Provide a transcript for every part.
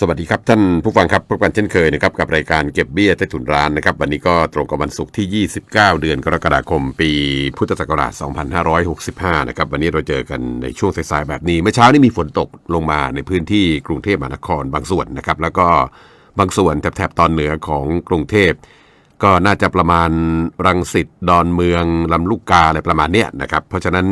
สวัสดีครับท่านผู้ฟังครับพบกันเช่นเคยนะครับกับรายการเก็บเบี้ยใต้ถุนร้านนะครับวันนี้ก็ตรงกับวันศุกร์ที่ 29 เดือนกรกฎาคม ปีพุทธศักราช 2565 นะครับวันนี้เราเจอกันในช่วงสายๆแบบนี้เมื่อเช้านี้มีฝนตกลงมาในพื้นที่กรุงเทพมหานครบางส่วนนะครับแล้วก็บางส่วนแถบๆตอนเหนือของกรุงเทพก็น่าจะประมาณรังสิตดอนเมืองลำลูกกาอะไรประมาณเนี้ยนะครับเพราะฉะนั้น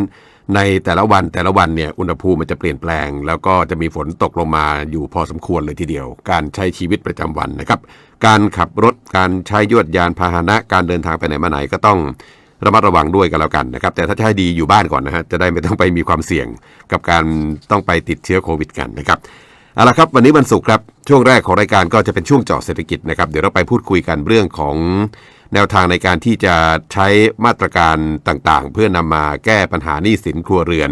ในแต่ละวันแต่ละวันเนี่ยอุณหภูมิมันจะเปลี่ยนแปลง แล้วก็จะมีฝนตกลงมาอยู่พอสมควรเลยทีเดียว การใช้ชีวิตประจำวันนะครับ การขับรถการใช้ยวดยานพาหนะการเดินทางไปไหนมาไหนก็ต้องระมัดระวังด้วยกันแล้วกันนะครับ แต่ถ้าใช้ดีอยู่บ้านก่อนนะฮะจะได้ไม่ต้องไปมีความเสี่ยงกับการต้องไปติดเชื้อโควิดกันนะครับ เอาละครับวันนี้วันศุกร์ครับช่วงแรกของรายการก็จะเป็นช่วงเจาะเศรษฐกิจนะครับเดี๋ยวเราไปพูดคุยกันเรื่องของแนวทางในการที่จะใช้มาตรการต่างๆ เพื่อนำมาแก้ปัญหาหนี้สินครัวเรือน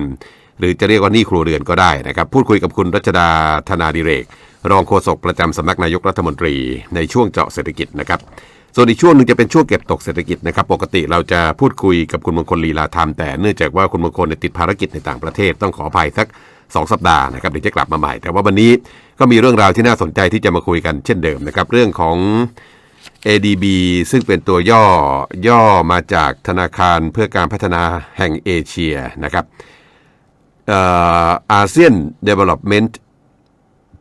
หรือจะเรียกว่าหนี้ครัวเรือนก็ได้นะครับ พูดคุยกับคุณรัชดาธนาดิเรก รองโฆษกประจำสำนักนายกรัฐมนตรีในช่วงเจาะเศรษฐกิจนะครับส่วนอีกช่วงหนึ่งจะเป็นช่วงเก็บตกเศรษฐกิจนะครับ ปกติเราจะพูดคุยกับคุณมงคลลีลาธรรมแต่เนื่องจากว่าคุณมงคลติดภารกิจในต่างประเทศต้องขออภัยสัก 2 สัปดาห์นะครับเดี๋ยวจะกลับมาใหม่ แต่ว่าวันนี้ก็มีเรื่องราวที่น่าสนใจที่จะมาคุยกันเช่นเดิมนะครับ เรื่องของ ADB ซึ่งเป็นตัวย่อย่อมาจากธนาคารเพื่อการพัฒนาแห่งเอเชียนะครับอาเซียนเดเวล็อปเมนต์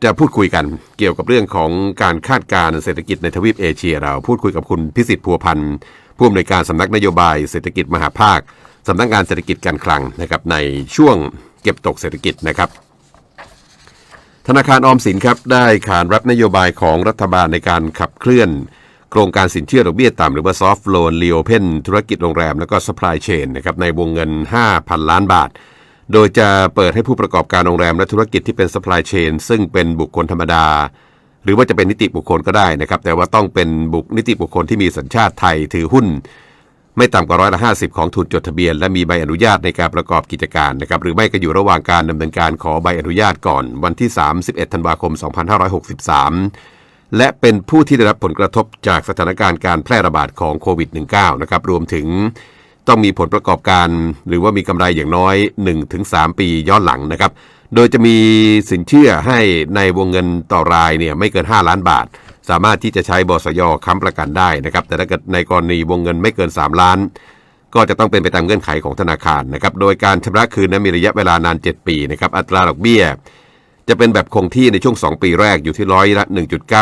จะพูดคุยกันเกี่ยวกับเรื่องของการคาดการณ์เศรษฐกิจในทวีปเอเชีย เราพูดคุยกับคุณพิสิทธิ์พัวพันธ์ผู้อำนวยการสำนักนโยบายเศรษฐกิจมหาภาคสำนักงานเศรษฐกิจการคลังนะครับในช่วง เก็บตกเศรษฐกิจนะครับ ธนาคารออมสินครับได้ขานรับนโยบายของรัฐบาลในการขับเคลื่อน โครงการสินเชื่อดอกเบี้ยต่ำหรือว่า soft loan reopen ธุรกิจโรงแรมแล้วก็ supply chain นะครับในวงเงิน 5,000 ล้านบาทโดยจะเปิดให้ผู้ประกอบการโรงแรมและธุรกิจที่เป็น supply chain ซึ่งเป็นบุคคลธรรมดา หรือว่าจะเป็นนิติบุคคลก็ได้นะครับ แต่ว่าต้องเป็นบุคนิติบุคคลที่มีสัญชาติไทยถือหุ้น ไม่ต่ำกว่าร้อยละ50 ของทุนจดทะเบียน และมีใบอนุญาตในการประกอบกิจการนะครับหรือไม่ก็อยู่ระหว่างการดำเนินการขอใบอนุญาตก่อน วันที่ 31 ธันวาคม 2563 และเป็นผู้ที่ได้รับผลกระทบจากสถานการณ์การแพร่ระบาดของโควิด -19 นะครับรวมถึงต้องมีผลประกอบการ หรือว่ามีกำไรอย่างน้อย 1-3 ปีย้อนหลังนะครับ โดยจะมีสินเชื่อให้ในวงเงินต่อรายเนี่ยไม่เกิน 5 ล้านบาท สามารถที่จะใช้บสยค้ำประกันได้นะครับ แต่ถ้าเกิดในกรณีวงเงินไม่เกิน 3 ล้าน ก็จะต้องเป็นไปตามเงื่อนไขของธนาคารนะครับ โดยการชำระคืนนั้นมีระยะเวลานาน 7 ปีนะครับ อัตราดอกเบี้ย จะเป็นแบบคงที่ในช่วง 2 ปีแรกอยู่ที่ร้อยละ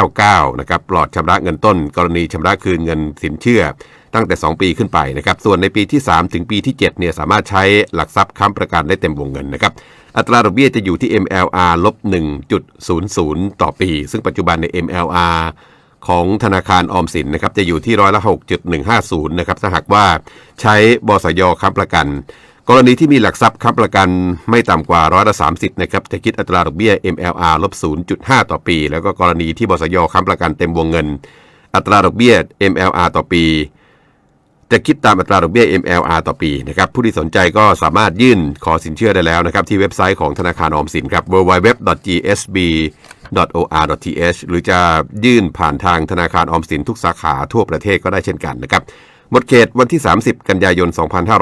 1.99นะครับ ปลอดชำระเงินต้น กรณีชำระคืนเงินสินเชื่อ ตั้งแต่ 2 ปีขึ้นไปนะครับ ส่วนในปีที่ 3 ถึงปีที่7เนี่ยสามารถใช้หลักทรัพย์ค้ำประกันได้เต็มวงเงินนะครับ อัตราดอกเบี้ยจะอยู่ที่ MLR ลบ 1.00 ต่อปี ซึ่งปัจจุบันใน MLR ของธนาคารออมสินนะครับจะอยู่ที่ร้อยละ6.150นะครับถ้าหากว่าใช้บสยค้ำประกัน กรณีที่มีหลักทรัพย์ค้ำประกันไม่ต่ำกว่าร้อยละ30นะครับจะคิดอัตราดอกเบี้ย MLR ลบ 0.5 ต่อปี แล้วก็กรณีที่บสยค้ำประกันเต็มวงเงิน อัตราดอกเบี้ย MLR ต่อปี จะคิดตามอัตราดอกเบี้ย MLR ต่อปีนะครับผู้ที่สนใจก็สามารถยื่นขอสินเชื่อได้แล้วนะครับที่เว็บไซต์ของธนาคารออมสินครับ www.gsb.or.th หรือจะยื่นผ่านทางธนาคารออมสินทุกสาขาทั่วประเทศก็ได้เช่นกันนะครับหมดเขตวันที่ 30 กันยายน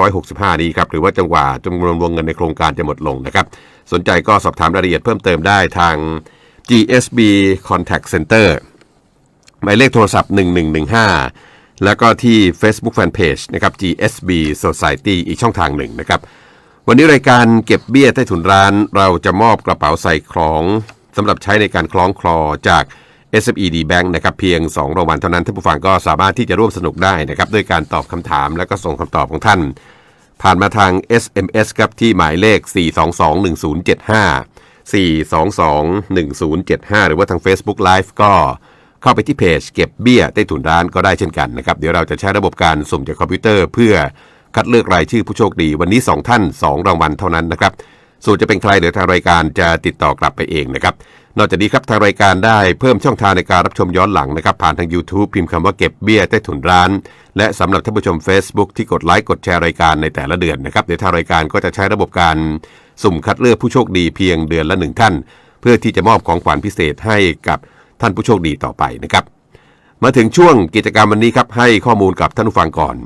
2565 นี้ครับหรือว่าจังหวะจำนวนวงเงินในโครงการจะหมดลงนะครับสนใจก็สอบถามรายละเอียดเพิ่มเติมได้ทาง GSB Contact Center หมายเลขโทรศัพท์ 1115 แล้วก็ที่ Facebook Fanpage นะครับ GSB Society อีกช่องทางหนึ่งนะครับ วันนี้รายการเก็บเบี้ยใต้ถุนร้าน เราจะมอบกระเป๋าใส่คล้องสำหรับใช้ในการคล้องคลอจาก SMED Bank นะครับเพียง 2รางวัลเท่านั้นท่านผู้ฟังก็สามารถที่จะร่วมสนุกได้นะครับด้วยการตอบคำถามและก็ส่งคำตอบของท่าน ผ่านมาทาง SMS ครับที่หมายเลข 4221075 4221075 หรือว่าทาง Facebook Live ก็ เข้าไปที่เพจเก็บเบี้ยใต้ถุนร้านก็ได้เช่นกันนะครับ เดี๋ยวเราจะใช้ระบบการสุ่มจากคอมพิวเตอร์ เพื่อคัดเลือกรายชื่อผู้โชคดีวันนี้ 2 ท่าน 2 รางวัลเท่านั้นนะครับส่วนจะเป็นใครเดี๋ยวทางรายการจะติดต่อกลับไปเองนะครับ นอกจากนี้ครับทางรายการได้เพิ่มช่องทางในการรับชมย้อนหลังนะครับ ผ่านทาง YouTube พิมพ์คำว่าเก็บเบี้ยใต้ถุนร้าน และสำหรับท่านผู้ชม Facebook ที่กดไลค์กดแชร์รายการในแต่ละเดือนนะครับเดี๋ยวทางรายการก็จะใช้ระบบการสุ่มคัดเลือกผู้โชคดีเพียงเดือนละหนึ่งท่าน เพื่อที่จะมอบของขวัญพิเศษให้กับ ท่านผู้โชคดีต่อไปนะครับ มาถึงช่วงกิจกรรมวันนี้ครับ ให้ข้อมูลกับท่านผู้ฟังก่อน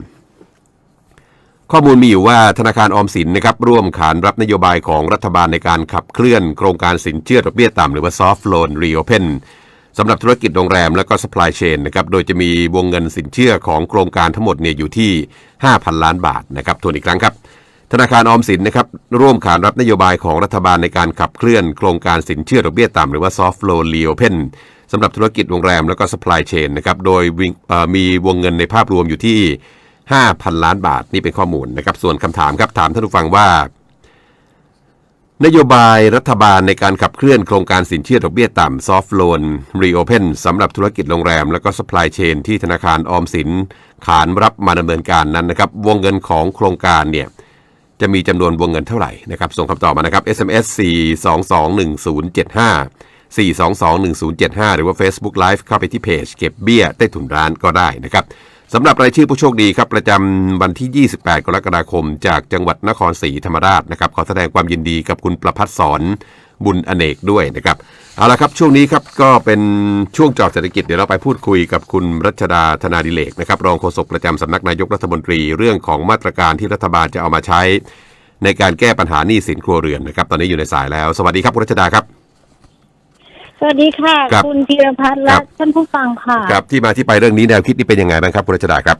ข้อมูลมีอยู่ว่าธนาคารออมสินนะครับร่วมขานรับนโยบายของรัฐบาลในการขับเคลื่อนโครงการสินเชื่อดอกเบี้ยต่ำหรือว่า soft loan reopen สำหรับธุรกิจโรงแรมและก็ supply chain นะครับ โดยจะมีวงเงินสินเชื่อของโครงการทั้งหมดเนี่ยอยู่ที่ 5,000 ล้านบาทนะครับทวนอีกครั้งครับ ธนาคารออมสินนะครับร่วมขานรับนโยบายของรัฐบาลในการขับเคลื่อนโครงการสินเชื่อดอกเบี้ยต่ำหรือว่า soft loan reopen สำหรับธุรกิจโรงแรมแล้วก็ supply chain นะครับโดยมีวงเงินในภาพรวมอยู่ที่ 5,000 ล้านบาทนี่เป็นข้อมูลนะครับส่วนคำถามครับถามท่านผู้ฟังว่า นโยบายรัฐบาลในการขับเคลื่อนโครงการสินเชื่อดอกเบี้ยต่ำ soft loan reopen สำหรับธุรกิจโรงแรม และก็ supply chain ที่ธนาคารออมสินขานรับมาดำเนินการนั้นนะครับวงเงินของโครงการเนี่ยจะมีจำนวนวงเงินเท่าไหร่นะครับส่งคำตอบมานะครับ SMS 4221075 4221075 หรือว่า Facebook Live เข้าไปที่เพจเก็บเบี้ยใต้ถุนร้านก็ได้นะครับสำหรับรายชื่อผู้โชคดีครับประจำวันที่ 28 กรกฎาคม จากจังหวัดนครศรีธรรมราชนะครับขอแสดงความยินดีกับคุณประพัฒสอนบุญอเนกด้วยนะครับเอาละครับช่วงนี้ครับก็เป็นช่วงจอเศรษฐกิจเดี๋ยวเราไปพูดคุยกับคุณรัชดาธนาดิเลกนะครับรองโฆษกประจำสำนักนายกรัฐมนตรีเรื่องของมาตรการที่รัฐบาลจะเอามาใช้ ในการแก้ปัญหาหนี้สินครัวเรือนนะครับตอนนี้อยู่ในสายแล้ว สวัสดีครับคุณรัชดาครับ สวัสดีค่ะ ครับ คุณธีรพัฒน์คและรับท่านผู้ฟังค่ะ ครับที่มาที่ไปเรื่องนี้แนวคิดนี่เป็นยังไงบ้างครับคุณรัชดาครับ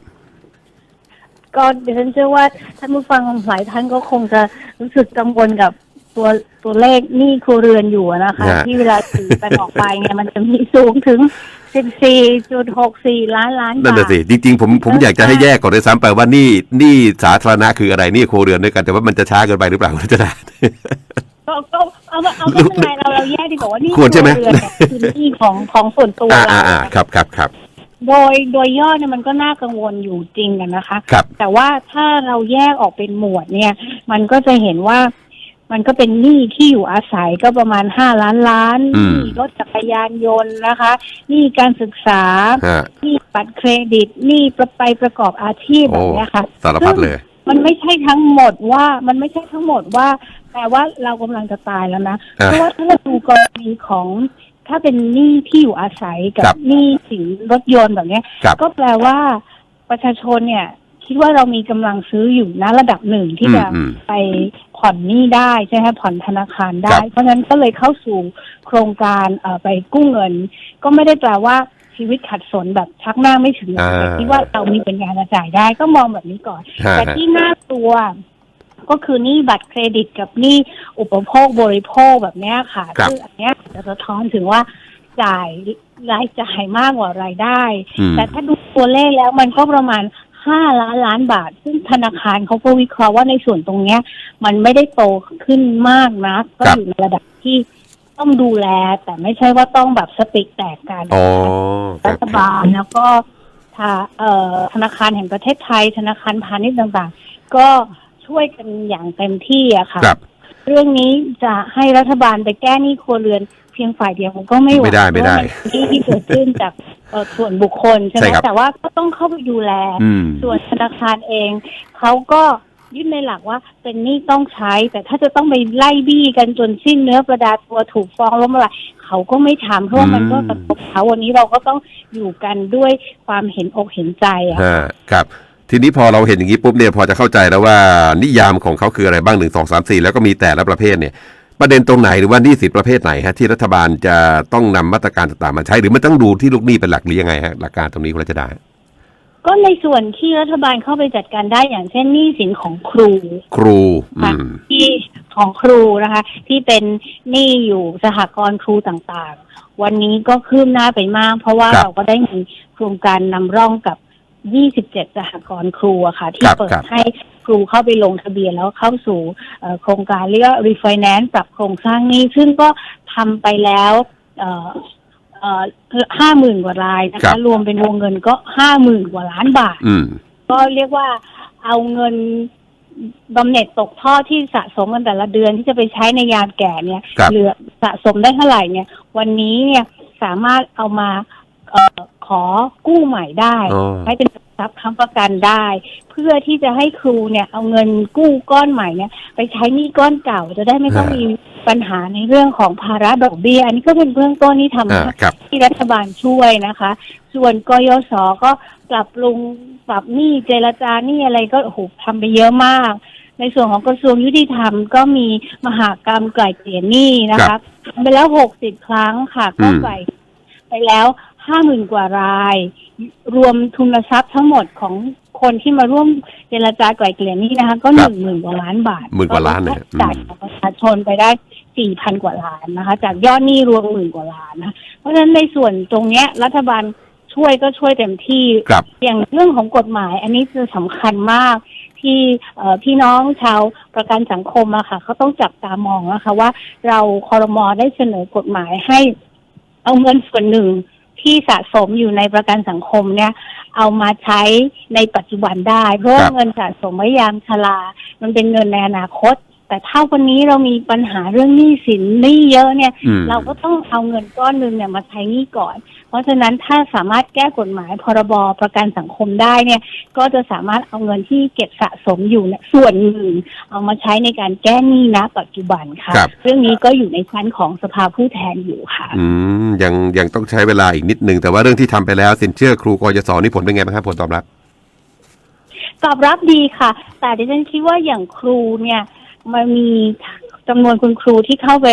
ก็ดิฉันเชื่อว่าท่านผู้ฟังหลายท่านก็คงจะรู้สึกกังวลกับตัวตัวเลขหนี้ครัวเรือนอยู่นะคะ ฮะ ที่เวลาถือกันออกไปเนี่ยมันจะมีสูงถึง 14.64 ล้านล้านนั่นบาน่ะท สิจริงๆผมผมอยากจะให้แยกก่อนด้วยซ้ำไปว่านี่นี่สาธารณะคืออะไรนี่ครัวเรือนด้วยกันแต่ว่ามันจะช้าเกินไปหรือเปล่าคุณรัชดา ก็ก็เอาเอาเอาไม่เป็นไรเราเราแยกดีกว่าว่านี่ควรใช่ไหมครัวเรือนเนี่ยคือหนี้ของของส่วนตัวอ่าเราอ่าอ่าครับครับครับโดยโดยยอดเนี่ยมันก็น่ากังวลอยู่จริงกันนะคะ ครับ แต่ว่าถ้าเราแยกออกเป็นหมวดเนี่ย มันก็จะเห็นว่า มันก็เป็นหนี้ที่อยู่อาศัยก็ประมาณห้าล้านล้านหอืมนี้รถจักรยานยนต์นะคะหนี้การศึกษาฮะหนี้บัตรเครดิตหนี้ประไปประกอบอาชีพแบโอ้บเนี้ยค่ะ สารพัดเลย มันไม่ใช่ทั้งหมดว่ามันไม่ใช่ทั้งหมดว่าแปลว่าเรากำลังจะตายแล้วนะอ่าเพราะว่าถ้าเราดูกรณีของถ้าเป็นหนี้ที่อยู่อาศัยกัครับบหนี้สินรถยนต์แบบเนี้ยครับก็แปลว่าประชาชนเนี่ยคิดว่าเรามีกำลังซื้ออยู่นะระดับหนึ่งที่จะอืมอืมไปผ่อนหนี้ได้ใช่ไหมคะผ่อนธนาคารคได้รับเพราะฉะนั้นก็เลยเข้าสู่โครงการเอ่อไปกู้เงิน ก็ไม่ได้แปลว่า ชีวิตขัดสนแบบชักหน้าไม่ถึงหลังแต่คิดว่าเรามีปัญญาจะจ่ายได้ก็มองแบบนี้ก่อนฮะแต่ฮะที่น่ากลัวก็คือหนี้บัตรเครดิตกับหนี้อุปโภคบริโภคแบบเนี้ยค่ะครับซึ่งอันเนี้ยจะสะท้อนถึงว่าจ่ายรายจ่ายมากกว่ารายได้อืมแต่ถ้าดูตัวเลขแล้วมันก็ประมาณห้าล้านล้านบาท ซึ่งธนาคารเขาก็วิเคราะห์ว่าในส่วนตรงเนี้ย มันไม่ได้โตขึ้นมากนะก็ครับอยู่ในระดับที่ ต้องดูแล แต่ไม่ใช่ว่าต้องแบบสติแตกกันอ๋อครัรับฐบาลแล้วก็ทาเอ่อธนาคารแห่งประเทศไทย ธนาคารพาณิชย์ต่างๆ ก็ช่วยกันอย่างเต็มที่อะค่ะ ครับ เรื่องนี้จะให้รัฐบาลไปแก้หนี้ครัวเรือนเพียงฝ่ายเดียวมันก็ไม่ไหวไม่ได้ไม่ได้เพราะว่ามันเป็นหนี้ที่เกิดขึ้นจากเอ่อส่วนบุคคลใช่ไหใช่มครับ แต่ว่าก็ต้องเข้าไปดูแล อืม ส่วนธนาคารเองเขาก็ ยึดในหลักว่าเป็นหนี้ต้องใช้ แต่ถ้าจะต้องไปไล่บี้กันจนสิ้นเนื้อประดาตัวถูกฟ้องล้มละลายเขาก็ไม่ทำเพราะว่ามันก็กระทบเขาวันนี้เราก็ต้องอยู่กันด้วยความเห็นอกเห็นใจอะฮะครับทีนี้พอเราเห็นอย่างนี้ปุ๊บเนี่ยพอจะเข้าใจแล้วว่านิยามของเขาคืออะไรบ้างหนึ่งสองสามสี่แล้วก็มีแต่ละประเภทเนี่ย ประเด็นตรงไหนหรือว่าหนี้สินประเภทไหนฮะที่รัฐบาลจะต้องนำมาตรการต่างๆมาใช้ หรือมันต้องดูที่ลูกหนี้เป็นหลักหรือยังไงฮะหลักการตรงนี้คุณรัชดา ก็ในส่วนที่รัฐบาลเข้าไปจัดการได้อย่างเช่นหนี้สินของครูครูอืมที่ของครูนะคะ ที่เป็นหนี้อยู่สหกรณ์ครูต่างๆ วันนี้ก็คืบหน้าไปมาก เพราะว่าครับเราก็ได้มีโครงการนำร่องกับ 27 สหกรณ์ครูอะค่ะ ที่ครับเปิดครับ ให้ครูเข้าไปลงทะเบียนแล้วเข้าสู่เอ่อโครงการเรียกว่า refinance ปรับโครงสร้างหนี้ ซึ่งก็ทำไปแล้วเอ่อเอ่อ ห้าหมื่นกว่ารายนะครัคะบ รวมเป็นวงเงินก็ห้าหมื่นกว่าล้านบาท อืม ก็เรียกว่าเอาเงินบำเหน็จตกทอดที่สะสมกันแต่ละเดือนที่จะไปใช้ในยามแก่เนี่ย ครับ เหลือสะสมได้เท่าไหร่เนี่ย วันนี้เนี่ยสามารถเอามาเออขอกู้ใหม่ได้ อ๋อ ให้เป็นทรัพย์ค้ำประกันได้ เพื่อที่จะให้ครูเนี่ย เอาเงินกู้ก้อนใหม่เนี่ย ไปใช้หนี้ก้อนเก่าจะได้ไม่ต้องฮะ มี ปัญหาในเรื่องของภาระดอกเบี้ย อันนี้ก็เป็นเบื้องต้นที่ทำอ่าให้ครับที่รัฐบาลช่วยนะคะ ส่วนกยศก็ปรับปรุงปรับหนี้เจรจาหนี้อะไรก็โอ้โหทำไปเยอะมาก ในส่วนของกระทรวงยุติธรรมก็มีมหากรรมไกล่เกลี่ยหนี้นะครัคะบทำไปแล้วหกสิบครั้งค่ะก็อืมไกล่ไปแล้วห้าหมื่นกว่าราย รวมทุนทรัพย์ทั้งหมดของ คนที่มาร่วมเจรจาไกล่เกลี่ยหนี้นะคะ ก็คหรับนึ่งหมื่นกว่าล้านบาทหมื่นกว่าล้านนะฮะจ่ายของประชาชนไปได้สี่พันกว่าล้านนะคะ จากยอดหนี้รวมหมื่นกว่าล้านนะเพราะฉะนั้นในส่วนตรงเนี้ยรัฐบาลช่วยก็ช่วยเต็มที่ครับอย่างเรื่องของกฎหมาย อันนี้จะสำคัญมากที่เอ่อพี่น้องชาวประกันสังคมอะค่ะเขาต้องจับตามองนะคะว่า เราคอรมอได้เสนอกฎหมายให้เอาเงินส่วนหนึ่ง ที่สะสมอยู่ในประกันสังคมเนี่ย เอามาใช้ในปัจจุบันได้ เพราะคว่ารับ เงินสะสมไว้ยามชรา มันเป็นเงินในอนาคต แต่ถ้าวันนี้เรามีปัญหาเรื่องหนี้สินหนี้เยอะเนี่ย อืม เราก็ต้องเอาเงินก้อนหนึ่งเนี่ยมาใช้หนี้ก่อน เพราะฉะนั้นถ้าสามารถแก้กฎหมายพรบประกันสังคมได้เนี่ย ก็จะสามารถเอาเงินที่เก็บสะสมอยู่เนี่ยส่วนหนึ่งเอามาใช้ในการแก้หนี้ณปัจจุบันค่ะ ครับ เรื่องนี้ก็อยู่ในชั้นของสภาผู้แทนอยู่ค่ะ อืมยังยังต้องใช้เวลาอีกนิดนึงแต่ว่าเรื่องที่ทำไปแล้วสินเชื่อครูกยศนี่ผลเป็นไงบ้างครับผลตอบรับ ตอบรับดีค่ะ แต่ดิฉันคิดว่าอย่างครูเนี่ย มันมีจำนวนคุณครูที่เข้าไป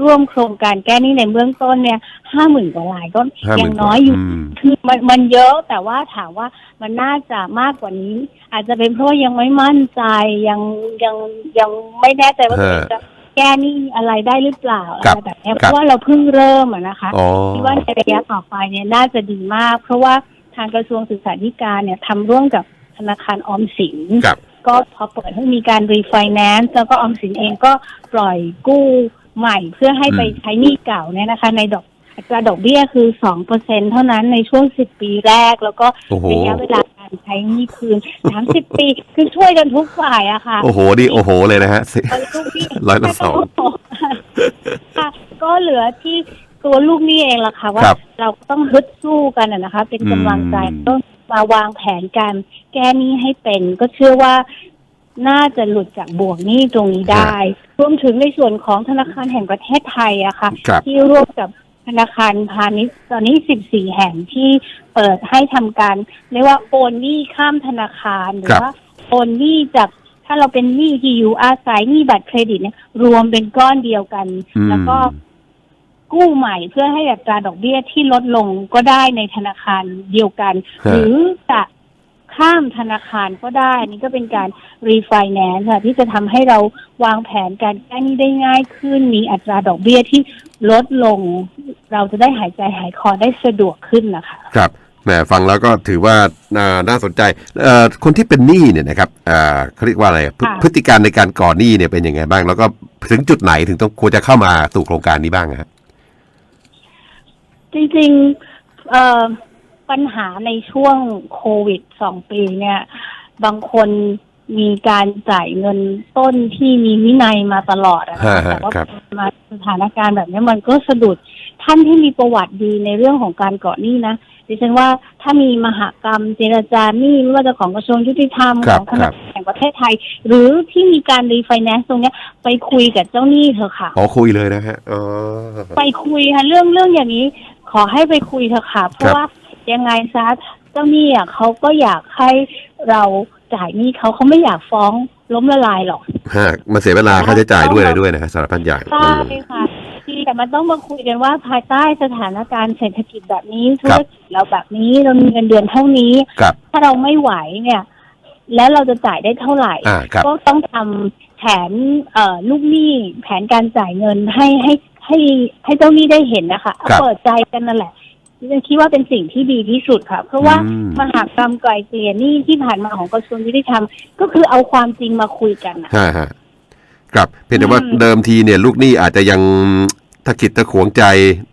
ร่วมโครงการแก้หนี้ในเบื้องต้นเนี่ยห้าหมื่นกว่ารายก็ห้าหยัมื่งนน้อยอยู่ ม คือมันมันเยอะแต่ว่าถามว่ามันน่าจะมากกว่านี้ อาจจะเป็นเพราะว่ายังไม่มั่นใจยังยังยังไม่แน่ใจว่าตัวเองจะแก้หนี้อะไรได้หรือเปล่าอะครัไรบแบบเนี้ยคเพรับ ราะว่าเราเพิ่งเริ่มอะนะคะอ๋อ คิดว่าในระยะต่อไปเนี่ยน่าจะดีมาก เพราะว่าทางกระทรวงศึกษาธิการเนี่ยทำร่วมกับธนาคารออมสิน ครับ ก็พอเปิดให้มีการรีไฟแนนซ์แล้วก็ออมสินเองก็ปล่อยกู้ใหม่เพื่อให้ไปอืมใช้หนี้เก่าเนี่ยนะคะ ในดอกอัตราดอกเบี้ยคือสองเปอร์เซ็นเท่านั้นในช่วงสิบปีแรก แล้วก็โอ้โหระยะเวลาการใช้หนี้คืนสามสิบปีคือช่วยกันทุกฝ่ายอะค่ะ โอ้โหดีโอ้โหเลยนะฮะสิเอาลูกหนี้ร้อยละสองค่ะก็เหลือที่ ตัวลูกหนี้เองล่ะค่ะว่าครับเราต้องฮึดสู้กันอะนะคะ เป็นกำลังใจอืม ต้องมาวางแผนการแก้หนี้ให้เป็น ก็เชื่อว่าน่าจะหลุดจากบ่วงหนี้ตรงนี้ได้รวมถึงในส่วนของธนาคารแห่งประเทศไทยอะค่ะ ครับ ที่ร่วมกับธนาคารพาณิชย์ตอนนี้ 14 แห่งที่เปิดให้ทำการเรียกว่าโอนหนี้ข้ามธนาคารหรือครับว่าโอนหนี้จากถ้าเราเป็นหนี้ที่อยู่อาศัยหนี้บัตรเครดิตเนี่ยรวมเป็นก้อนเดียวกัน อืม แล้วก็ กู้ใหม่เพื่อให้อัตราดอกเบี้ยที่ลดลงก็ได้ในธนาคารเดียวกันฮะหรือจะข้ามธนาคารก็ได้อันนี้ก็เป็นการรีไฟแนนซ์ค่ะ ที่จะทำให้เราวางแผนการแก้หนี้ได้ง่ายขึ้น มีอัตราดอกเบี้ยที่ลดลง เราจะได้หายใจหายคอได้สะดวกขึ้นนะคะครับแหมฟังแล้วก็ถือว่าน่าน่าสนใจเอ่อคนที่เป็นหนี้เนี่ยนะครับอ่าเขาเรียกว่าอะไรพฤค่ะพฤติการในการก่อหนี้เนี่ยเป็นยังไงบ้าง แล้วก็ถึงจุดไหนถึงต้องควรจะเข้ามาสู่โครงการนี้บ้างฮะ จริงๆเอ่อปัญหาในช่วงโควิดสองปีเนี่ย บางคนมีการจ่ายเงินต้นที่มีวินัยมาตลอดอะนะฮะคะฮะแต่ว่าครับ มาสถานการณ์แบบนี้มันก็สะดุดท่านที่มีประวัติดีในเรื่องของการเกาะหนี้นะดิฉันว่าถ้ามีมหากรรมเจรจาหนี้ไม่ว่าจะของกระทรวงยุติธรรมครัขบองธนาคารแห่งประเทศไทย หรือที่มีการรีไฟแนนซ์ตรงเนี้ยไปคุยกับเจ้าหนี้เถอะค่ะ ขอคุยเลยนะฮะอ๋อ ไปคุยค่ะเรื่องเรื่องอย่างนี้ข อให้ไปคุยเถอะค่ะ เพครัราะบว่ายังไงซะเจ้าหนี้อะเขาก็อยากให้เราจ่ายหนี้เขาเขาไม่อยากฟ้องล้มละลายหรอกฮะมาเสียเวลาค่าใช้จ่ายด้วยอะไรด้วยนะฮะสารพัดอย่างใช่อืมค่ะที่แต่มันต้องมาคุยกันว่าภายใต้สถานการณ์เศรษฐกิจแบบนี้ธุครัรบกิจเราแบบนี้เรามีเงินเดือนเท่านี้ครับถ้าเราไม่ไหวเนี่ย แล้วเราจะจ่ายได้เท่าไหร่อ่าครับก็ต้องทำแผนเอ่อลูกหนี้แผนการจ่ายเงินให้ให้ ให้ให้เจ้าหนี้ได้เห็นนะคะครับเปิดใจกันนั่นแหละดิฉันคิดว่าเป็นสิ่งที่ดีที่สุดค่ะ เพราะว่าอืมมหากรรมไกลเกลี่ยหนี้ที่ผ่านมาของกระทรวงยุติธรรม ก็คือเอาความจริงมาคุยกันนะฮะฮะครับเพียงแต่ว่าอืมเดิมทีเนี่ยลูกหนี้อาจจะยังถ้าคิดตะขวงใจ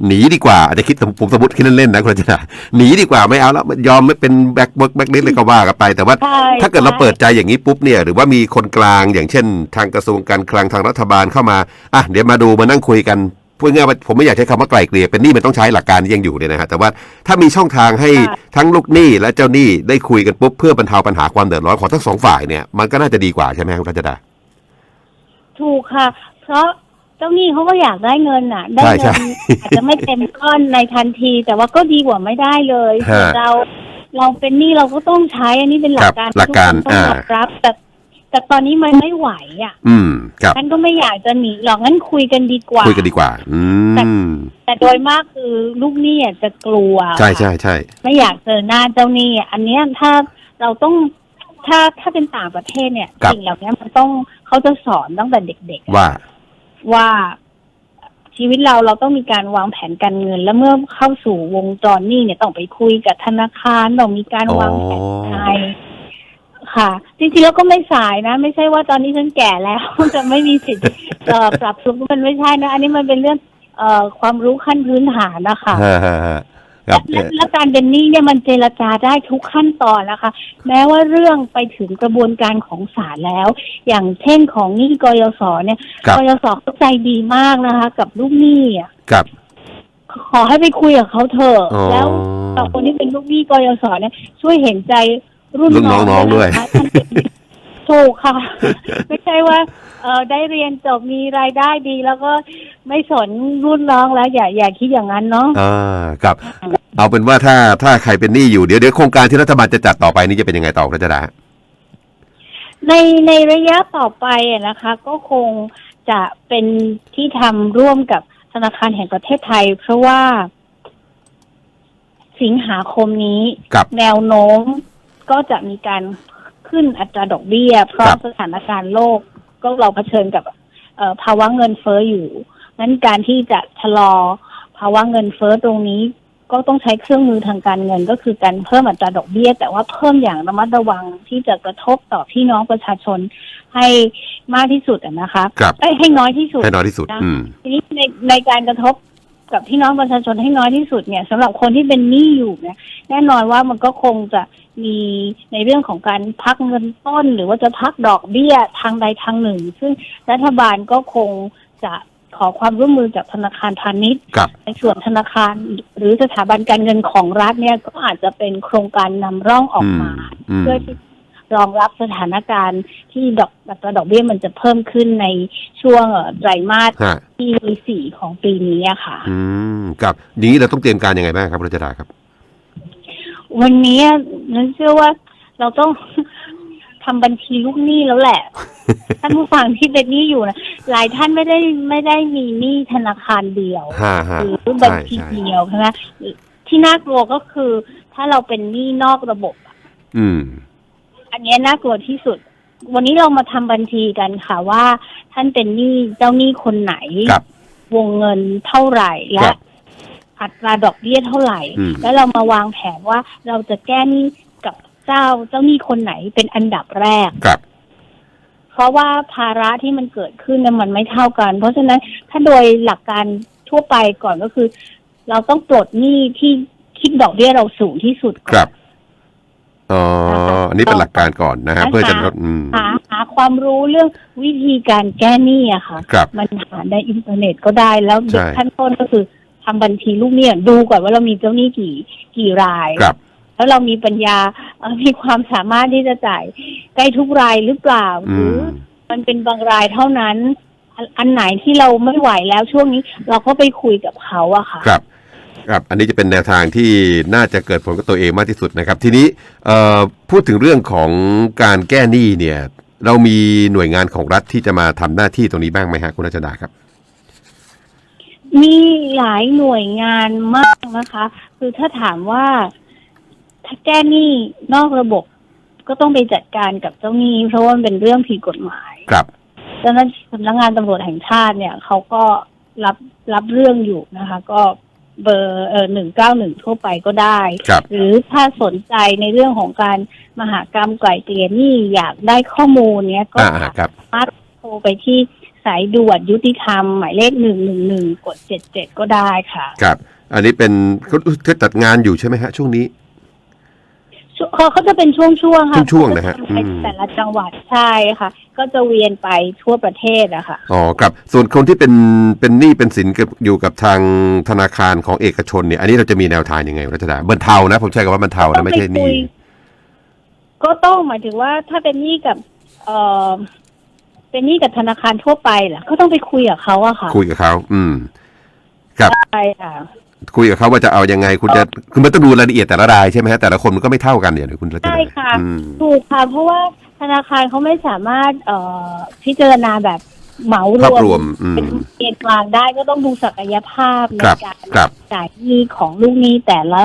หนีดีกว่าอาจจะคิดผมสมมติคิดเล่นๆนะคุณรัชดาหนีดีกว่าไม่เอาแล้วยอมไม่เป็นแบ็คเวิร์กแบ็คลิสเลยก็ว่ากันไปแต่ว่าใช่ถ้าเกิดเราใช่เปิดใจอย่างนี้ปุ๊บเนี่ยหรือว่ามีคนกลางอย่างเช่น ทางกระทรวงการคลังทางรัฐบาลเข้ามาอะเดี๋ยวมาดูมานั่งคุยกัน พูดง่ายๆว่าผมไม่อยากใช้คำว่าไกล่เกลี่ยเป็นหนี้มันต้องใช้หลักการที่ยังอยู่เนี่ยนะฮะแต่ว่าถ้ามีช่องทางให้ค่ะทั้งลูกหนี้และเจ้าหนี้ได้คุยกันปุ๊บเพื่อบรรเทาปัญหาความเดือดร้อนของทั้งสองฝ่ายเนี่ยมันก็น่าจะดีกว่าใช่ไหมครับคุณรัชดาถูกค่ะ เพราะเจ้าหนี้เขาก็อยากได้เงินน่ะ ได้ใช่ใช่เงินอาจจะไม่เต็มก้อนในทันที แต่ว่าก็ดีกว่าไม่ได้เลยฮะเราเราเป็นหนี้เราก็ต้องใช้อันนี้เป็นหลักการครับหลักการที่ทุคนต้องอ่ายอมรับแต่ แต่ตอนนี้มันไม่ไหวอะ อืม ครับฉันก็ไม่อยากจะหนีหรอกงั้นคุยกันดีกว่าคุยกันดีกว่า อืม แต่โดยมากคือลูกหนี้อะจะกลัวใช่ใช่ใช่ไม่อยากเจอหน้าเจ้าหนี้อันเนี้ยถ้าเราต้องถ้าถ้าเป็นต่างประเทศเนี่ยสิ่งเหล่านี้มันต้องเขาจะสอนตั้งแต่เด็กๆอะว่า ว่าชีวิตเราเราต้องมีการวางแผนการเงิน แล้วเมื่อเข้าสู่วงจรหนี้เนี่ยต้องไปคุยกับธนาคารต้องมีการวางแผนใช่ ค่ะ จริงๆแล้วก็ไม่สายนะ ไม่ใช่ว่าตอนนี้ฉันแก่แล้ว จะไม่มีสิทธิ์เอ่อปรับปรุงมันไม่ใช่นะ อันนี้มันเป็นเรื่องเอ่อความรู้ขั้นพื้นฐานนะคะฮะฮะฮะครับและและและการเป็นหนี้เนี่ยมันเจรจาได้ทุกขั้นตอนนะคะ แม้ว่าเรื่องไปถึงกระบวนการของศาลแล้ว อย่างเช่นของหนี้กยศเนี่ยครับกยศก็ใจดีมากนะคะ กับลูกหนี้อะครับ ขอให้ไปคุยกับเขาเถอะอ๋อ แล้วต่อคนที่เป็นลูกหนี้กยศเนี่ยช่วยเห็นใจ รุ่นรุ่นน้องน้องๆด้วยนะคะท่านเป็นถูกค่ะ ไม่ใช่ว่า เออได้เรียนจบมีรายได้ดี แล้วก็ไม่สนรุ่นน้องแล้ว อย่าอย่าคิดอย่างนั้นเนาะอ่าครับ เอาเป็นว่าถ้าถ้าใครเป็นหนี้อยู่เดี๋ยวเดี๋ยวโครงการที่รัฐบาลจะจัดต่อไปนี้จะเป็นยังไงต่อรัชดาในในระยะต่อไปอะนะคะ ก็คงจะเป็นที่ทำร่วมกับธนาคารแห่งประเทศไทย เพราะว่า สิงหาคมนี้ครับ แนวโน้ม ก็จะมีการขึ้นอัตราดอกเบี้ย เพราะครับสถานการณ์โลกก็เราเผชิญกับเอ่อภาวะเงินเฟ้ออยู่นั้นการที่จะชะลอภาวะเงินเฟ้อตรงนี้ ก็ต้องใช้เครื่องมือทางการเงิน ก็คือการเพิ่มอัตราดอกเบี้ย แต่ว่าเพิ่มอย่างระมัดระวังที่จะกระทบต่อพี่น้องประชาชนให้มากที่สุดอะนะคะครับเอ้ยให้น้อยที่สุดให้น้อยที่สุดอืมทีนี้ในในการกระทบกับพี่น้องประชาชนให้น้อยที่สุดเนี่ยสำหรับคนที่เป็นหนี้อยู่เนี่ยแน่นอนว่ามันก็คงจะ มีในเรื่องของการพักเงินต้น หรือว่าจะพักดอกเบี้ยทางใดทางหนึ่ง ซึ่งรัฐบาลก็คงจะขอความร่วมมือจากธนาคารพาณิชย์ครับในส่วนธนาคารหรือสถาบันการเงินของรัฐเนี่ยก็อาจจะเป็นโครงการนำร่องออกมาอืมเพื่อที่รองรับสถานการณ์ที่ดอกอัตราดอกเบี้ยมันจะเพิ่มขึ้นในช่วงเอ่อไตรมาสฮะที่สี่ของปีนี้อะค่ะ อืมครับอย่างนี้เราต้องเตรียมการยังไงบ้างครับรัชดาครับ วันนี้นั้นเชื่อว่าเราต้องทำบัญชีลูกหนี้แล้วแหละ ท่านผู้ฟังที่เป็นหนี้อยู่นะหลายท่านไม่ได้ไม่ได้มีหนี้ธนาคารเดียวฮะฮะหรือบัญใช่ชีใช่เดียวใช่ไหมที่น่ากลัวก็คือ ถ้าเราเป็นหนี้นอกระบบอืม อันเนี้ยน่ากลัวที่สุด วันนี้เรามาทำบัญชีกันค่ะว่า ท่านเป็นหนี้เจ้าหนี้คนไหนครับวงเงินเท่าไหร่คและรับ อัตราดอกเบี้ยเท่าไหร่ อืม แล้วเรามาวางแผนว่าเราจะแก้หนี้กับเจ้าเจ้าหนี้คนไหนเป็นอันดับแรก ครับ เพราะว่าภาระที่มันเกิดขึ้นเนี่ยมันไม่เท่ากัน เพราะฉะนั้นถ้าโดยหลักการทั่วไปก่อนก็คือ เราต้องปลดหนี้ที่คิดดอกเบี้ยเราสูงที่สุดก่อน ครับอ๋ออันนี้เป็นหลักการก่อนนะฮะนะคะเพื่อจะลดอืม หาหาความรู้เรื่องวิธีการแก้หนี้อะค่ะ ครับ มันหาในอินเทอร์เน็ตก็ได้แล้วใช่ ขั้นต้นก็คือ ทำบัญชีลูกหนี้อะดูก่อนว่าเรามีเจ้าหนี้กี่กี่รายครับแล้วเรามีปัญญาเอ่อมีความสามารถที่จะจ่ายได้ทุกรายหรือเปล่าหอืรือมมันเป็นบางรายเท่านั้นอันอันไหนที่เราไม่ไหวแล้วช่วงนี้ เราก็ไปคุยกับเขาอะค่ะครับครับอันนี้จะเป็นแนวทางที่น่าจะเกิดผลกับตัวเองมากที่สุดนะครับ ทีนี้เอ่อพูดถึงเรื่องของการแก้หนี้เนี่ย เรามีหน่วยงานของรัฐที่จะมาทำหน้าที่ตรงนี้บ้างไหมฮะคุณรัชดาครับ มีหลายหน่วยงานมากนะคะ คือถ้าถามว่าถ้าแก้หนี้นอกระบบก็ต้องไปจัดการกับเจ้าหนี้ เพราะว่ามันเป็นเรื่องผิดกฎหมายครับดังนั้นสำนักงานตำรวจแห่งชาติเนี่ยเขาก็รับรับเรื่องอยู่นะคะ ก็เบอร์เออหนึ่งเก้าหนึ่งทั่วไปก็ได้ครับหรือถ้าสนใจในเรื่องของการมหากรรมไกล่เกลี่ยหนี้อยากได้ข้อมูลเนี้ยก็อ่าครับสามารถโทรไปที่ สายด่วนยุติธรรมหมายเลขหนึ่งหนึ่งหนึ่งกดเจ็ดเจ็ดก็ได้ค่ะ ครับ อันนี้เป็นเขาเขาจัดงานอยู่ใช่ไหมฮะ ช่วงนี้ช่วงเขาเขาจะเป็นช่วงๆค่ะช่วงๆนะฮะเขาจไปอืมแต่ละจังหวัดใช่ค่ะ ก็จะเวียนไปทั่วประเทศอะค่ะ อ๋อครับ ส่วนคนที่เป็นเป็นหนี้เป็นสินกับอยู่กับทางธนาคารของเอกชนเนี่ย อันนี้เราจะมีแนวทางยังไงรัชดาบรรเทานะ ผมใช้คำว่าบรรเทานะไม่ใช่หนี้ก็ต้องหมายถึงว่าถ้าเป็นหนี้กับเออ เป็นหนี้กับธนาคารทั่วไปแหละก็ต้องไปคุยกับเขาอะค่ะคุยกับเขาอืมครับใช่ค่ะ คุยกับเขาว่าจะเอายังไง คุณจะคือมันต้องดูรายละเอียดแต่ละรายใช่ไหมฮะแต่ละคนมันก็ไม่เท่ากันเนี่ยคุณรัชดาใช่ค่ะอืมถูกค่ะ เพราะว่าธนาคารเขาไม่สามารถเอ่อพิจารณาแบบเหมารภาพวมรวม อืม เป็นเกณฑ์กลางได้ก็ต้องดูศักยภาพในครับการครับจ่ายหนี้ของลูกหนี้แต่ละ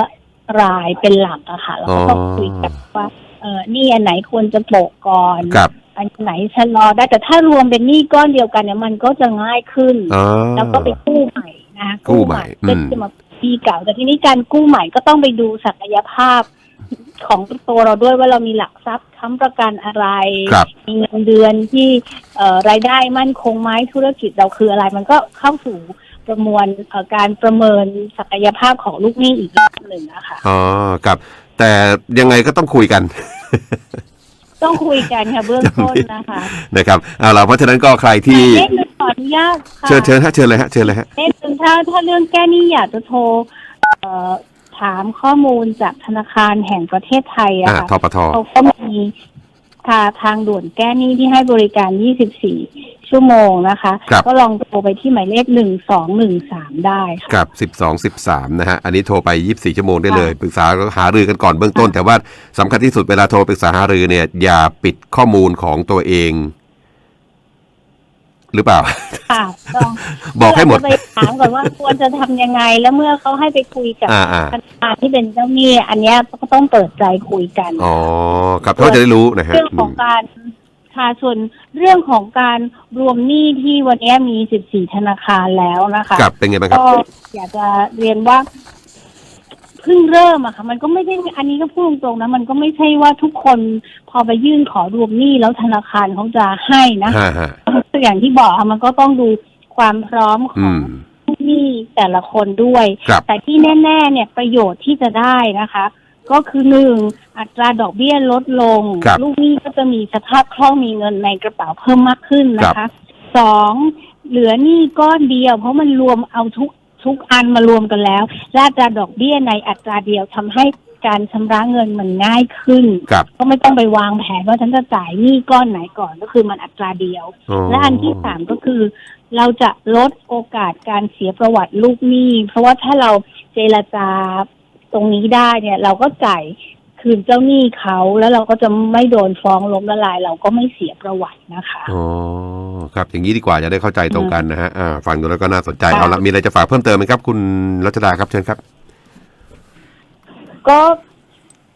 รายเป็นหลักอะค่ะแล้วก็ต้องคุยกันว่าเออหนี้อันไหนควรจะโปะก่อน กับ อันไหนชะลอได้แต่ถ้ารวมเป็นหนี้ก้อนเดียวกันเนี่ยมันก็จะง่ายขึ้น อ๋อ แล้วก็ไปกู้ใหม่นะคะกู้ใหม่อืมเพื่อที่จะมาปีเก่า แต่ทีนี้การกู้ใหม่ก็ต้องไปดูศักยภาพของตัวเราด้วยว่าเรามีหลักทรัพย์ค้ำประกันอะไร ครับ มีเงินเดือนที่เอ่อรายได้มั่นคงไหมธุรกิจเราคืออะไร มันก็เข้าสู่ประมวลเอ่อการประเมินศักยภาพของลูกหนี้อีกรอบหนึ่งนะคะ อ๋อ ครับ แต่ยังไงก็ต้องคุยกัน ต้องคุยกันค่ะเบื้องต้นนะคะนะครับเอาล่ะเพราะฉะนั้นก็ใครที่เล่นงขออนุญาตค่ะเชิญเชิญฮะเชิญเลยฮะเชิญเลยฮะเล่นงถ้าถ้าเรื่องแก้หนี้อยากจะโทรเอ่อถามข้อมูลจากธนาคารแห่งประเทศไทยอะอ่าค่ะทปท เขาก็มีทาทางด่วนแก้หนี้ที่ให้บริการ 24 ชั่วโมงนะคะ ครับ ก็ลองโทรไปที่หมายเลข1213ได้ค่ะ กับสิบสองสิบสามนะฮะ อันนี้โทรไปยี่บสี่ชั่วโมงได้เลย ปรึกษาหารือกันก่อนเบื้องต้น แต่ว่าสำคัญที่สุดเวลาโทรปรึกษาหารือเนี่ย อย่าปิดข้อมูลของตัวเอง หรือเปล่า ค่ะต้องบอกให้หมด เราจะไปถามก่อนว่าควรจะทำยังไง แล้วเมื่อเขาให้ไปคุยกับอ่าอ่าธนาคารที่เป็นเจ้าหนี้ อันเนี้ยก็ต้องเปิดใจคุยกัน อ๋อ ครับเขาจะได้รู้นะฮะเรื่องของการ ค่ะส่วนเรื่องของการรวมหนี้ที่วันนี้มี 14 ธนาคารแล้วนะคะกับเป็นไงบ้างครับก็อยากจะเรียนว่าเพิ่งเริ่มอะค่ะ มันก็ไม่ได้อันนี้ก็พูดตรงๆนะมันก็ไม่ใช่ว่าทุกคนพอไปยื่นขอรวมหนี้แล้วธนาคารเขาจะให้นะฮะฮะอย่างที่บอกค่ะมันก็ต้องดูความพร้อมขอืองมลูกหนี้แต่ละคนด้วย ครับ แต่ที่แน่ ๆ เนี่ยประโยชน์ที่จะได้นะคะ ก็คือหนึ่งอัตราดอกเบี้ยลดลง ครับลูกหนี้ก็จะมีสภาพคล่องมีเงินในกระเป๋าเพิ่มมากขึ้นนะคะสองเหลือหนี้ก้อนเดียว เพราะมันรวมเอาทุกทุกอันมารวมกันแล้วและอัตราดอกเบี้ยในอัตราเดียวทำให้การชำระเงินมันง่ายขึ้นกับก็ไม่ต้องไปวางแผนว่าฉันจะจ่ายหนี้ก้อนไหนก่อนก็คือมันอัตราเดียวอ๋อและอันที่สามก็คือ เราจะลดโอกาสการเสียประวัติลูกหนี้ เพราะว่าถ้าเราเจรจา ตรงนี้ได้เนี่ย เราก็จ่ายคืนเจ้าหนี้เขาแล้วเราก็จะไม่โดนฟ้องล้มละลาย เราก็ไม่เสียประวัตินะคะอ๋อครับ อย่างนี้ดีกว่าจะได้เข้าใจตรงกันนะฮะอ่าฟังดูแล้วก็น่าสนใจค่ะเอาละมีอะไรจะฝากเพิ่มเติมไหมครับ คุณรัชดาครับเชิญครับ ก็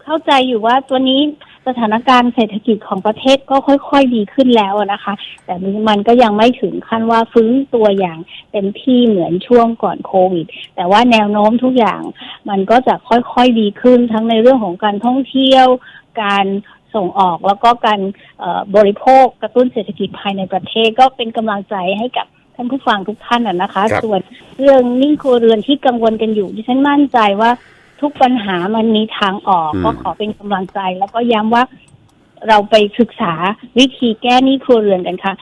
เข้าใจอยู่ว่าตัวนี้ สถานการณ์เศรษฐกิจของประเทศก็ค่อยๆดีขึ้นแล้วอะนะคะ แต่มันก็ยังไม่ถึงขั้นว่าฟื้นตัวอย่างเต็มที่เหมือนช่วงก่อนโควิด แต่ว่าแนวโน้มทุกอย่างมันก็จะค่อยๆดีขึ้นทั้งในเรื่องของการท่องเที่ยว การส่งออกแล้วก็การเอ่อบริโภคกระตุ้นเศรษฐกิจภายในประเทศก็เป็นกำลังใจให้กับท่านผู้ฟังทุกท่านอะนะคะครับส่วนเรื่องหนี้ครัวเรือนที่กังวลกันอยู่ดิฉันมั่นใจว่า ทุกปัญหามันมีทางออก อืม ก็ขอเป็นกำลังใจ แล้วก็ย้ำว่าเราไปศึกษาวิธีแก้หนี้ครัวเรือนกันค่ะ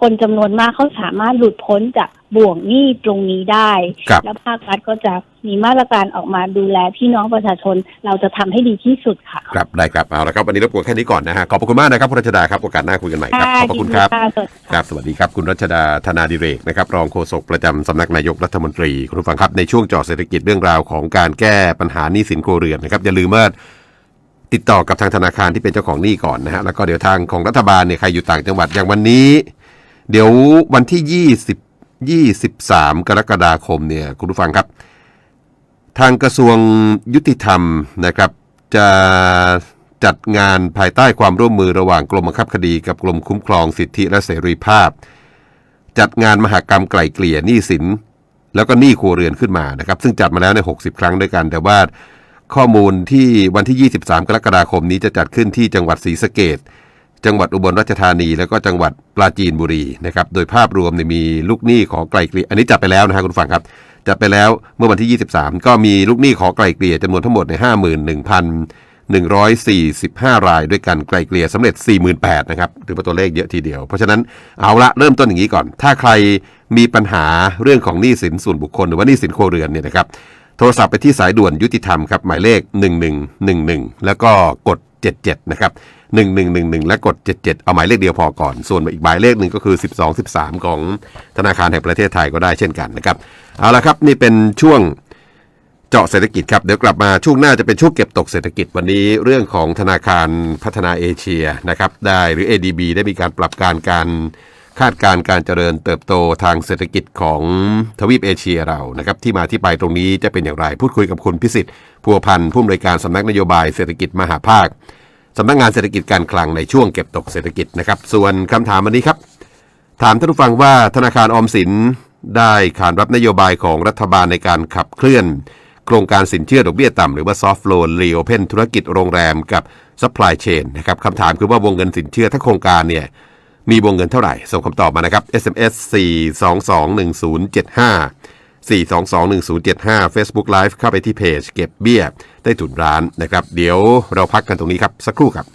คนจำนวนมากเขาสามารถหลุดพ้นจาก บ่วงหนี้ตรงนี้ได้ ครับแล้วภาครัฐก็จะมีมาตรการออกมาดูแลพี่น้องประชาชนเราจะทำให้ดีที่สุดค่ะครับได้ครับเอาละครับวันนี้รบกวนแค่นี้ก่อนนะฮะขอบพระคุณมากนะครับคุณรัชดาครับโอกาสหน้าคุยกันใหม่ครับขอบพระคุณครับค่ะสวัสดีคค่ะรับสวัสดีครับ คุณรัชดาธนาดิเรกนะครับรองโฆษกประจำสำนักนายกรัฐมนตรีคุณผู้ฟังครับในช่วงเจาะเศรษฐกิจเรื่องราวของการแก้ปัญหาหนี้สินครัวเรือนนะครับอย่าลืมว่าติดต่อกับทางธนาคารที่เป็นเจ้าของหนี้ก่อนนะฮะแล้วก็เดี๋ยวทางของรัฐบาลเนี่ยใครอยู่ต่างจังหวัดอย่างวันนี้ เดี๋ยววันที่20 23 กรกฎาคมเนี่ยคุณผู้ฟังครับ ทางกระทรวงยุติธรรมนะครับจะจัดงานภายใต้ความร่วมมือระหว่างกรมบังคับคดีกับกรมคุ้มครองสิทธิและเสรีภาพ จัดงานมหกรรมไกล่เกลี่ยหนี้สิน แล้วก็หนี้ครัวเรือนขึ้นมานะครับ ซึ่งจัดมาแล้วใน 60 ครั้งด้วยกัน แต่ว่าข้อมูลที่วันที่ 23 กรกฎาคมนี้จะจัดขึ้นที่จังหวัดศรีสะเกด จังหวัดอุบลราชธานี แล้วก็จังหวัดปราจีนบุรีนะครับโดยภาพรวมเนี่ยมีลูกหนี้ขอไกล่เกลี่ยอันนี้จัดไปแล้วนะฮะคุณฟังครับจัดไปแล้วเมื่อวันที่ 23 ก็มีลูกหนี้ขอไกล่เกลี่ยจำนวนทั้งหมดใน 51,145 รายด้วยกันไกล่เกลี่ยสำเร็จ 48,000นะครับถือว่าตัวเลขเยอะทีเดียว เพราะฉะนั้นเอาละเริ่มต้นอย่างนี้ก่อน ถ้าใครมีปัญหาเรื่องของหนี้สินส่วนบุคคล หรือว่าหนี้สินครัวเรือนเนี่ยนะครับโทรศัพท์ไปที่สายด่วนยุติธรรมครับหมายเลข 1111 แล้วก็กด 77นะครับ1111 และกด 77 เอาหมายเลขเดียวพอก่อน ส่วนอีกหมายเลขหนึ่งก็คือ 12 13 ของธนาคารแห่งประเทศไทยก็ได้เช่นกันนะครับ เอาละครับนี่เป็นช่วงเจาะเศรษฐกิจครับ เดี๋ยวกลับมาช่วงหน้าจะเป็นช่วงเก็บตกเศรษฐกิจวันนี้เรื่องของธนาคารพัฒนาเอเชียนะครับได้หรือ ADB ได้มีการปรับการการ คาดการการเจริญเติบโตทางเศรษฐกิจของทวีปเอเชียเรานะครับที่มาที่ไปตรงนี้จะเป็นอย่างไร พูดคุยกับคุณพิสิทธิ์พัวพันธ์ผู้อำนวยการสำนักนโยบายเศรษฐกิจมหาภาคสำนักงานเศรษฐกิจการคลังในช่วงเก็บตกเศรษฐกิจนะครับ ส่วนคำถามวันนี้ครับ ถามท่านผู้ฟังว่าธนาคารออมสินได้ขานรับนโยบายของรัฐบาลในการขับเคลื่อน โครงการสินเชื่อดอกเบี้ยต่ำหรือว่า soft loan reopen ธุรกิจโรงแรมกับ supply chain นะครับคำถามคือว่าวงเงินสินเชื่อถ้าโครงการเนี่ย มีวงเงินเท่าไหร่ ส่งคำตอบมานะครับ SMS 4221075 4221075 Facebook Live เข้าไปที่เพจเก็บเบี้ย ได้ถุนร้านนะครับ เดี๋ยวเราพักกันตรงนี้ครับ สักครู่ครับ